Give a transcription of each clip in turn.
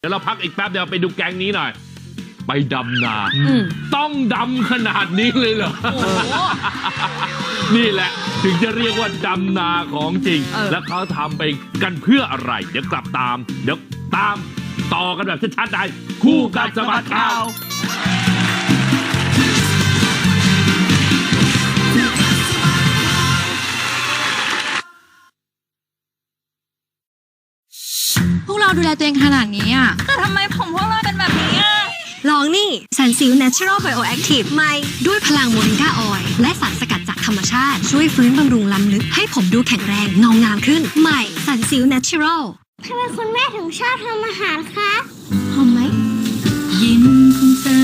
เดี๋ยวเราพักอีกแป๊บเดียวไปดูแกงนี้หน่อย ไปดำนาอืมต้องดำขนาดนี้เลยเหรอโอ้โหนี่แหละ ถึงจะเรียกว่าดำนาของจริงเออแล้วเขาทำไปกันเพื่ออะไร เดี๋ยวกลับตาม เดี๋ยวตามต่อกันแบบชัดๆได้คู่กัดสะบัดข่าว พวกเราดูแลตัวเองขนาดนี้อะ แต่ทำไมผมพวกเราเป็นแบบนี้อะ ลองนี่สันซิล Natural Bioactive ใหม่ ด้วยพลังโมริงกาออยล์และสารสกัดจากธรรมชาติ ช่วยฟื้นบำรุงล้ำลึก ให้ผมดูแข็งแรงเงางามขึ้น ใหม่สันซิล Natural ทำไมคุณแม่ถึงชอบทำอาหารคะหอมไหมยิ้มของเธอ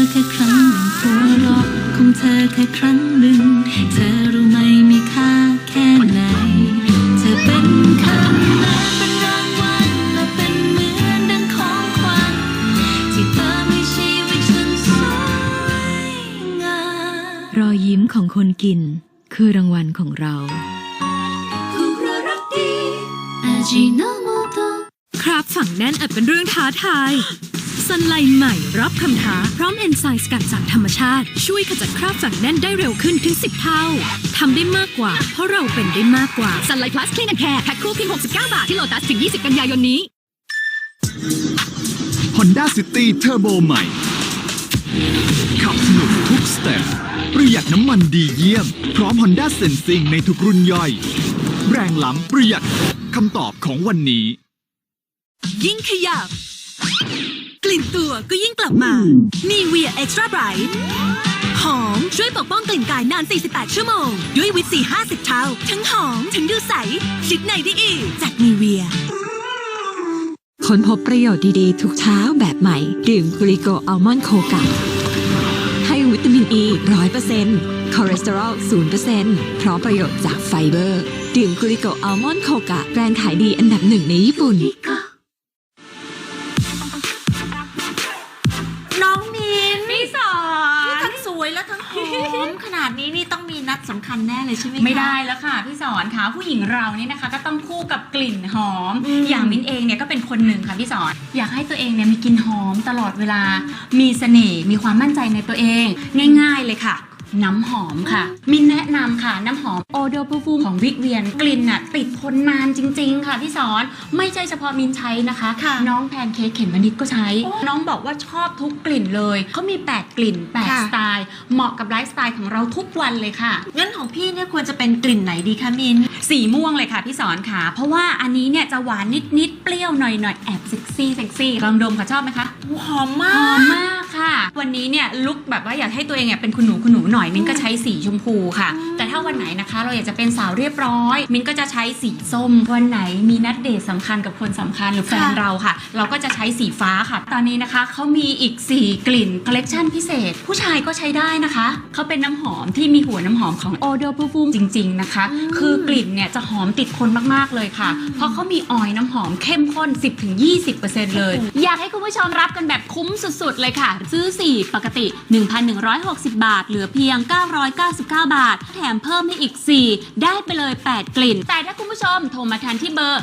คนกิน คือรางวัลของเราของเรารักดีอาจิโนโมโตครับฝังแน่นอาจเป็นเรื่องท้าทายสันไลใหม่รับคำท้า พร้อมเอนไซม์สกัดจากธรรมชาติ ช่วยขจัดคราบฝังแน่นได้เร็วขึ้นถึง 10 เท่าทำได้มากกว่า เพราะเราเป็นได้มากกว่าสันไลพลัสคลีนแอนแคร์แพ็คคู่เพียง 69 บาท ที่โลตัสถึง 20 กันยายนนี้ Honda City Turbo ใหม่ ขับสนุกทุกสเต็ปประหยัดน้ำมันดีเยี่ยม พร้อม Honda Sensing ในทุกรุ่นย่อย แรงล้ำประหยัดคำตอบของวันนี้ ยิ่งขยับ กลิ่นตัวก็ยิ่งกลับมา มีเวียเอ็กซ์ตร้าไบรท์หอม ช่วยปกป้องกลิ่นกายนาน 48 ชั่วโมง ด้วยวิตซี50 เท่า ทั้งหอม ทั้งดูใสชิดในได้อีกจากนีเวีย ค้นพบประโยชน์ดีๆ ทุกเช้าแบบใหม่ ดื่มกริโกอัลมอนด์โคกะให้วิตามินอ e ีร้อยเปอร์เซ็นต์คอเลสเตอรอลศูนย์เปอร์เซ็นต์เพราะประโยชน์จากไฟเบอร์ ดื่มกริโกอัลมอนด์โคกะแบรนด์ขายดีอันดับหนึ่งในญี่ปุ่น น้องมินพี่สอที่นทั้งสวยและทั้งหอมขนาดนี้นี่ต้องมีนัด สำคัญแน่เลยใช่ไหมคะ ไม่ได้แล้วค่ะพี่สอนค่ะผู้หญิงเรานี่นะคะ ก็ต้องคู่กับกลิ่นหอม อืมอย่างมิ้นเองเนี่ยก็เป็นคนหนึ่งค่ะพี่สอน อยากให้ตัวเองเนี่ยมีกลิ่นหอมตลอดเวลา มีเสน่ห์มีความมั่นใจในตัวเอง ง่าย ๆ เลยค่ะ น้ำหอมค่ะ มินแนะนำค่ะ น้ำหอมโอโดป r ฟูมของวิเวียน กลิ่นน่ะติดทนนานจริง ๆ ค่ะพี่สอน ไม่ใช่เฉพาะมินใช้นะคะค่ะน้องแพนเค้กเข็มมนิดก็ใช้ น้องบอกว่าชอบทุกกลิ่นเลย เขามี 8 กลิ่น8ค่ะสไตล์ เหมาะกับไลฟ์สไตล์ของเราทุกวันเลยค่ะ งั้นของพี่เนี่ยควรจะเป็นกลิ่นไหนดีคะมิน สีม่วงเลยค่ะพี่สอนค่ะ เพราะว่าอันนี้เนี่ยจะหวานนิดๆ เปรี้ยวหน่อยๆ แอบเซ็กซี่เซ็กซี่ลองดมค่ะชอบไหมคะ หอมหมาอกมมากค่ะ วันนี้เนี่ยลุคแบบว่าอยากให้ตัวเองเนี่ยเป็นคุณหนูคุณหนูหน่อยมิ้นก็ใช้สีชมพูค่ะแต่ถ้าวันไหนนะคะ เราอยากจะเป็นสาวเรียบร้อย มิ้นก็จะใช้สีส้ม วันไหนมีนัดเดทสำคัญกับคนสำคัญหรือแฟนค่ะเราค่ะ เราก็จะใช้สีฟ้าค่ะ ตอนนี้นะคะเขามีอีก 4 กลิ่นคอลเลกชันพิเศษ ผู้ชายก็ใช้ได้นะคะเขาเป็นน้ำหอมที่มีหัวน้ำหอมของ o d o Perfume จริง ๆนะคะ คือกลิ่นเนี่ยจะหอมติดคนมากๆเลยค่ะ เพราะเขามีออยล์น้ำหอมเข้มข้น 10-20%เลย อยากให้คุณผู้ชมรับกันแบบคุ้มสุดๆเลยค่ะ ซื้อ 4 ปกติ 1,160 บาท เหลือเพียง 999 บาท แถมเพิ่มให้อีก 4 ได้ไปเลย 8 กลิ่น แต่ถ้าคุณผู้ชมโทรมาทันที่เบอร์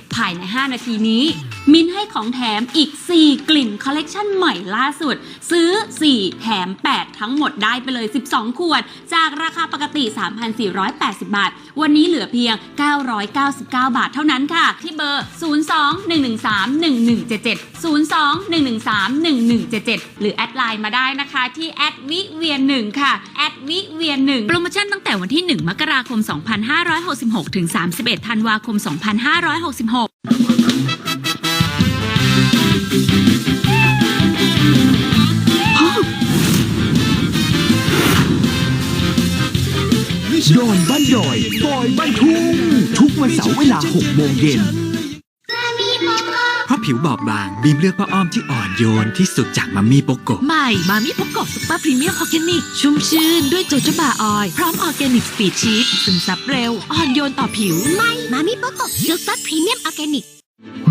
02-113-1177 ภายใน 5 นาทีนี้ มินให้ของแถมอีก 4 กลิ่นคอลเลกชันใหม่ล่าสุด ซื้อ 4 แถม 8 ทั้งหมดได้ไปเลย 12 ขวด จากราคาปกติ 3,480 บาท วันนี้เหลือเพียง 999 บาทเท่านั้นค่ะ ที่เบอร์ 02-113-1177 02-113-1177 หรือแอดไลน์มาได้นะคะที่แอดวิเวียนหนึ่งค่ะแอดวิเวียนหนึ่งโปรโมชั่นตั้งแต่วันที่ 1 มกราคม 2566 ถึง 31 ธันวาคม 2566 ดอนบ้านดอยดอยบ้านทุ่งทุกวันเสาร์เวลา6โมงเย็นเพราะผิวบอบบางบีมเลือกผ้าอ้อมที่อ่อนโยนที่สุดจากมัมมี่โปโกใหม่มามิพกกซุปเปอร์พรีเมียมออร์แกนิก ชุ่มชื่นด้วยโจโจบาออยล์พร้อมออร์แกนิกสปีดชีสซึมซับเร็ว อ่อนโยนต่อผิวไม่มามิโปโกะซูเปอร์พรีเมียมออร์แกนิก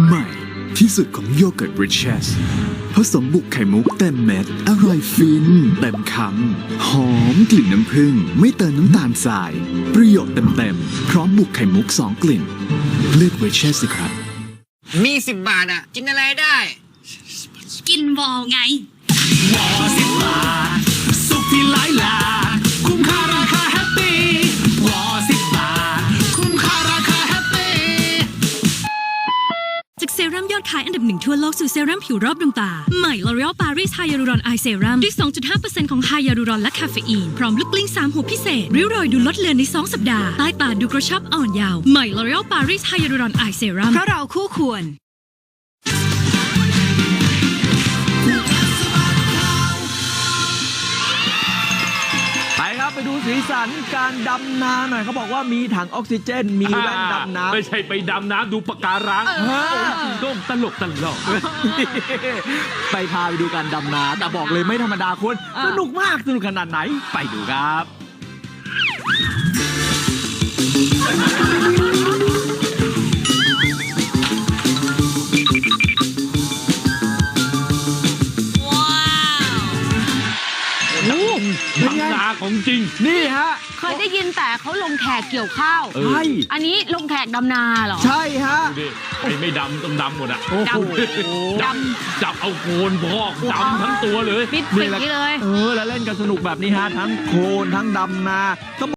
ใหม่ที่สุดของโยเกิร์ตริชเชส ผสมบุกไข่มุกเต็มเม็ด อร่อยฟิน เต็มคำหอมกลิ่นน้ำผึ้งไม่เติมน้ำตาลทราย ประโยชน์เต็มๆ พร้อมบุกไข่มุก2กลิ่น เลือกริชเชสสิครับ มีสิบบาทอะกินอะไรได้ กินวอลไงสุขที่หลายหลา รั่มยอดขายอันดับหนึ่งทั่วโลกสู่เซรั่มผิวรอบดวงตา ใหม่ L'Oreal Paris Hyaluron Eye Serum ด้วย 2.5%ของไฮยาลูรอนและคาเฟอีน พร้อมลูกกลิ้ง 3 หัวพิเศษ ริ้วรอยดูลดเลือนใน 2 สัปดาห์ ใต้ตาดูกระชับอ่อนยาว ใหม่ L'Oreal Paris Hyaluron Eye Serum เพราะเราคู่ควร ไปครับไปดูสีสันการดำนาหน่อยเขาบอกว่ามีถังออกซิเจน มีแว่นดำน้ำไม่ใช่ไปดำน้ำดูปะการังเออโอ้ยจูด้งตลกตลกไปพาไปดูการดำนาแต่บอกเลยไม่ธรรมดาคุณสนุกมากสนุกขนาดไหนไปดูครับ ของจริง นี่ฮะ เคยได้ยินแต่เขาลงแขกเกี่ยวข้าวเออใช่ อันนี้ลงแขกดำนาเหรอ ใช่ฮะ ดูดิไอ้ไม่ดำต้องดำหมดอะโอ้โหจับจับเอาโคนพอกดำทั้งตัวเลย ปิดนี่ปิดแหละนี้เลย เออ แล้วเล่นกันสนุกแบบนี้ฮะ ทั้งโคลนทั้งดำนาต้อง